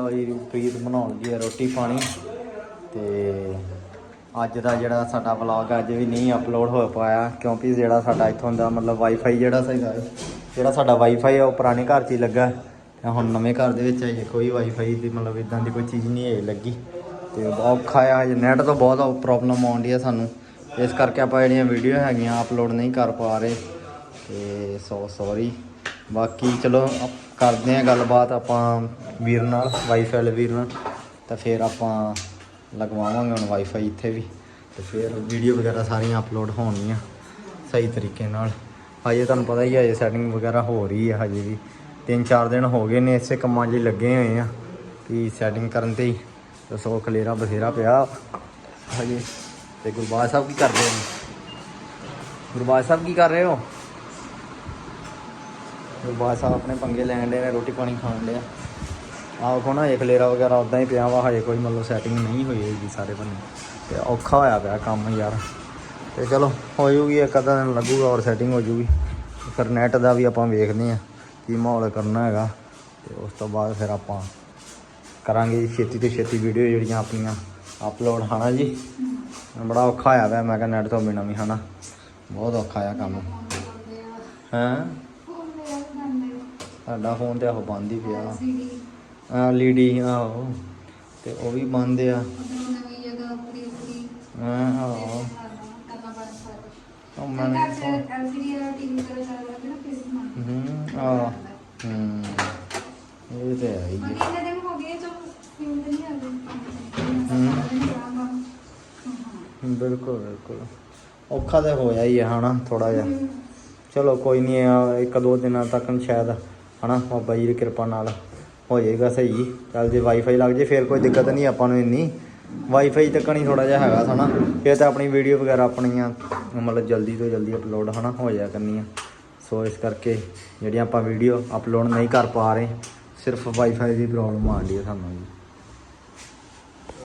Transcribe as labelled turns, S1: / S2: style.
S1: ਲਓ ਜੀ ਪ੍ਰੀਤ ਬਣਾਉਣ ਦੀ ਹੈ ਰੋਟੀ ਪਾਣੀ ਤੇ ਅੱਜ ਦਾ ਜਿਹੜਾ ਸਾਡਾ ਵਲੌਗ ਅੱਜ ਵੀ ਨਹੀਂ ਅਪਲੋਡ ਹੋ ਪਾਇਆ ਕਿਉਂਕਿ ਜਿਹੜਾ ਸਾਡਾ ਇੱਥੋਂ ਦਾ ਮਤਲਬ ਵਾਈਫਾਈ ਜਿਹੜਾ ਸੀਗਾ, ਜਿਹੜਾ ਸਾਡਾ ਵਾਈਫਾਈ ਆ, ਉਹ ਪੁਰਾਣੇ ਘਰ 'ਚ ਹੀ ਲੱਗਾ ਤੇ ਹੁਣ ਨਵੇਂ ਘਰ ਦੇ ਵਿੱਚ ਅਜੇ ਕੋਈ ਵਾਈਫਾਈ ਦੀ ਮਤਲਬ ਇਦਾਂ ਦੀ ਕੋਈ ਚੀਜ਼ ਨਹੀਂ ਹੈ ਲੱਗੀ ਤੇ ਬਹੁਤ ਔਖਾ ਆ ਹਜੇ ਨੈਟ ਤੋਂ ਬਹੁਤ ਪ੍ਰੋਬਲਮ ਆਉਂਦੀ ਹੈ ਸਾਨੂੰ। ਇਸ ਕਰਕੇ ਆਪਾਂ ਜਿਹੜੀਆਂ ਵੀਡੀਓ ਹੈਗੀਆਂ ਅਪਲੋਡ ਨਹੀਂ ਕਰ ਪਾ ਰਹੇ ਤੇ ਸੋ ਸੌਰੀ ਬਾਕੀ ਚਲੋ ਕਰਦੇ ਆ ਗੱਲਬਾਤ ਆਪਾਂ ਵੀਰ ਨਾਲ ਵਾਈਫਾਈ ਵਾਲੇ ਵੀਰ ਨਾਲ। ਤਾਂ ਫਿਰ ਆਪਾਂ ਲਗਵਾਵਾਂਗੇ ਹੁਣ ਵਾਈਫਾਈ ਇੱਥੇ ਵੀ। ਤੇ ਫਿਰ ਵੀਡੀਓ ਵਗੈਰਾ ਸਾਰੀਆਂ ਅਪਲੋਡ ਹੋਣਗੀਆਂ ਸਹੀ ਤਰੀਕੇ ਨਾਲ। ਹਜੇ ਤੁਹਾਨੂੰ ਪਤਾ ਹੀ ਹੈ ਹਜੇ ਸੈਟਿੰਗ ਵਗੈਰਾ ਹੋ ਰਹੀ ਹੈ ਹਜੇ ਵੀ। ਤਿੰਨ ਚਾਰ ਦਿਨ ਹੋ ਗਏ ਨੇ, ਇਸੇ ਕੰਮਾਂ 'ਚ ਲੱਗੇ ਹੋਏ ਆ ਕਿ ਸੈਟਿੰਗ ਕਰਨ ਤੇ ਹੀ। ਤੇ ਸੋ ਖਲੇਰਾ ਬਥੇਰਾ ਪਿਆ। ਹਜੇ ਤੇ ਗੁਰਬਾਜ ਸਾਹਿਬ ਕੀ ਕਰਦੇ ਨੇ? ਗੁਰਬਾਜ ਸਾਹਿਬ ਕੀ ਕਰ ਰਹੇ ਹੋ? ਗੁਰਬਾਜ ਸਾਹਿਬ ਆਪਣੇ ਪੰਗੇ ਲੈਣ ਦੇ ਨੇ, ਰੋਟੀ ਪਾਣੀ ਖਾਣ ਲਿਆ ਆਹ ਕੋ ਨਾ, ਇਹ ਖਲੇਰਾ ਵਗੈਰਾ ਉਦਾਂ ਹੀ ਪਿਆ ਵਾ, ਹਜੇ ਕੋਈ ਮਤਲਬ ਸੈਟਿੰਗ ਨਹੀਂ ਹੋਈ ਹੈਗੀ ਸਾਰੇ ਬੰਨੇ। ਤੇ ਔਖਾ ਹੋਇਆ ਪਿਆ ਕੰਮ ਯਾਰ। ਤੇ ਚਲੋ, ਹੋ ਜੂਗੀ, ਇੱਕ ਅੱਧਾ ਦਿਨ ਲੱਗੂਗਾ ਔਰ ਸੈਟਿੰਗ ਹੋ ਜੂਗੀ। ਫਿਰ ਨੈਟ ਦਾ ਵੀ ਆਪਾਂ ਵੇਖਦੇ ਆ ਕੀ ਮਾਹੌਲ ਕਰਨਾ ਹੈਗਾ। ਤੇ ਉਸ ਤੋਂ ਬਾਅਦ ਫਿਰ ਆਪਾਂ ਕਰਾਂਗੇ ਛੇਤੀ ਤੋਂ ਛੇਤੀ ਵੀਡੀਓ ਜਿਹੜੀਆਂ ਆਪਣੀਆਂ ਅਪਲੋਡ ਹਨਾ ਜੀ? ਬੜਾ ਔਖਾ ਹੋਇਆ ਪਿਆ, ਮੈਂ ਕਿਹਾ ਨੈਟ ਤੋਂ ਬਿਨਾਂ ਵੀ, ਹਨਾ? ਬਹੁਤ ਔਖਾ ਆ ਕੰਮ। ਹੈਂ? ਸਾਡਾ ਫੋਨ ਤੇ ਆਹੋ ਬੰਦ ਹੀ ਪਿਆ। ਆ ਲੀਡੀ ਆਹੋ। ਤੇ ਉਹ ਵੀ ਬੰਦ ਆ। ਹਾਂ ਆਹੋ। ਉਹ ਮੈਂ ਹੂੰ ਆ ਹੂੰ। ਇਹ ਤੇ ਹੈ। ਹੂੰ, ਬਿਲਕੁਲ ਬਿਲਕੁਲ। ਔਖਾ ਤਾਂ ਹੋਇਆ ਹੀ ਹੈ ਹਨਾ ਥੋੜਾ ਜਿਹਾ। ਚਲੋ ਕੋਈ ਨਹੀਂ ਆ ਇੱਕ ਦੋ ਦਿਨਾਂ ਤੱਕ ਸ਼ਾਇਦ ਹਨਾ? ਬਾਬਾ ਜੀ ਦੀ ਕਿਰਪਾ ਨਾਲ ਹੋ ਜਾਏਗਾ ਸਹੀ। ਚੱਲ ਜੇ ਵਾਈਫਾਈ ਲੱਗ ਜੇ, ਫਿਰ ਕੋਈ ਦਿੱਕਤ ਨਹੀਂ ਆਪਾਂ ਨੂੰ ਇੰਨੀ। ਵਾਈਫਾਈ ਤੱਕ ਨਹੀਂ ਥੋੜਾ ਜਿਹਾ ਹੈਗਾ ਹਨਾ। ਫਿਰ ਤਾਂ ਆਪਣੀ ਵੀਡੀਓ ਵਗੈਰਾ ਆਪਣੀਆਂ, ਮਤਲਬ ਜਲਦੀ ਤੋਂ ਜਲਦੀ ਅਪਲੋਡ ਹਨਾ, ਹੋ ਜਾਇਆ ਕਰਨੀਆਂ। ਸੋ ਇਸ ਕਰਕੇ ਜਿਹੜੀਆਂ ਆਪਾਂ ਵੀਡੀਓ ਅਪਲੋਡ ਨਹੀਂ ਕਰ ਪਾ ਰਹੇ, ਸਿਰਫ ਵਾਈਫਾਈ ਦੀ ਪ੍ਰੋਬਲਮ ਆ ਰਹੀ ਹੈ ਸਾਨੂੰ। ਜੀ